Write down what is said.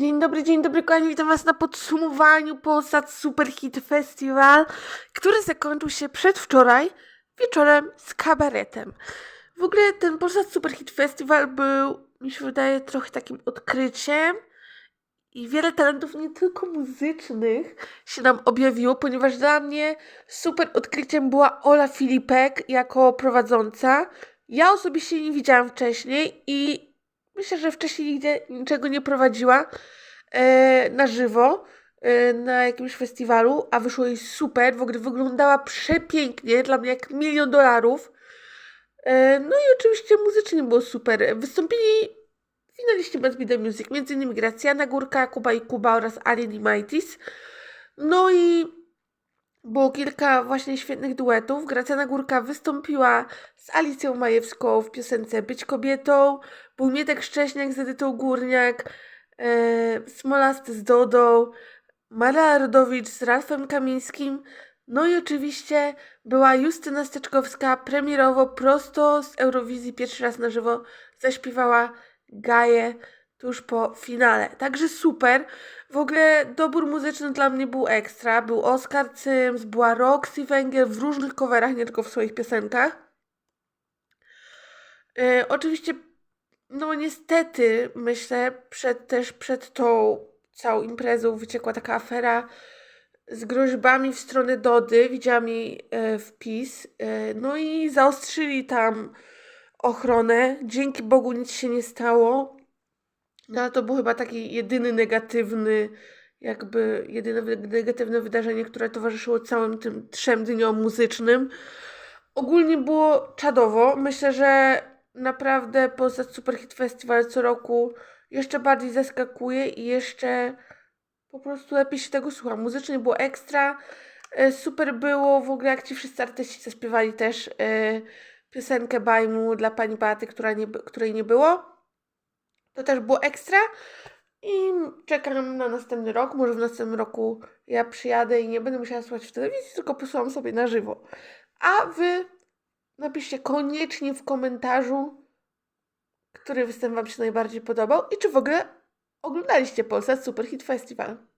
Dzień dobry, dzień dobry, kochani, witam was na podsumowaniu Polsat Super Hit Festival, który zakończył się przedwczoraj wieczorem z kabaretem. W ogóle ten Polsat Super Hit Festival był, mi się wydaje, trochę takim odkryciem i wiele talentów nie tylko muzycznych się nam objawiło, ponieważ dla mnie super odkryciem była Ola Filipek jako prowadząca. Ja osobiście nie widziałam wcześniej i myślę, że wcześniej nigdzie niczego nie prowadziła e, na żywo e, na jakimś festiwalu, a wyszło jej super. W ogóle wyglądała przepięknie, dla mnie jak milion dolarów. E, no i oczywiście muzycznie było super. Wystąpili finaliści Must Be The Music, m.in. Gracjana Górka, Kuba i Kuba oraz Alien i Maitis. No i było kilka właśnie świetnych duetów. Gracjana Górka wystąpiła z Alicją Majewską w piosence Być kobietą. Był Mietek Szcześniak z Edytą Górniak, e, Smolasty z Dodą, Mara Rodowicz z Ralfem Kamińskim. No i oczywiście była Justyna Steczkowska premierowo prosto z Eurowizji pierwszy raz na żywo zaśpiewała Gaję tuż po finale. Także super. W ogóle dobór muzyczny dla mnie był ekstra. Był Oskar Cyms, była Roxy Węgiel w różnych coverach, nie tylko w swoich piosenkach. E, oczywiście, no niestety, myślę, przed, też przed tą całą imprezą wyciekła taka afera z groźbami w stronę Dody. Widziałam jej e, wpis. E, no i zaostrzyli tam ochronę. Dzięki Bogu nic się nie stało. No to był chyba taki jedyny negatywny, jakby jedyne negatywne wydarzenie, które towarzyszyło całym tym trzem dniom muzycznym. Ogólnie było czadowo. Myślę, że naprawdę poza Super Hit Festival co roku jeszcze bardziej zaskakuje i jeszcze po prostu lepiej się tego słucha. Muzycznie było ekstra. E, Super było w ogóle, jak ci wszyscy artyści zaśpiewali też e, piosenkę Bajmu dla pani Beaty, która nie, której nie było. To też było ekstra. I czekam na następny rok. Może w następnym roku ja przyjadę i nie będę musiała słuchać w telewizji, tylko posłucham sobie na żywo. A wy napiszcie koniecznie w komentarzu, który występ wam się najbardziej podobał i czy w ogóle oglądaliście Polsat Super Hit Festival.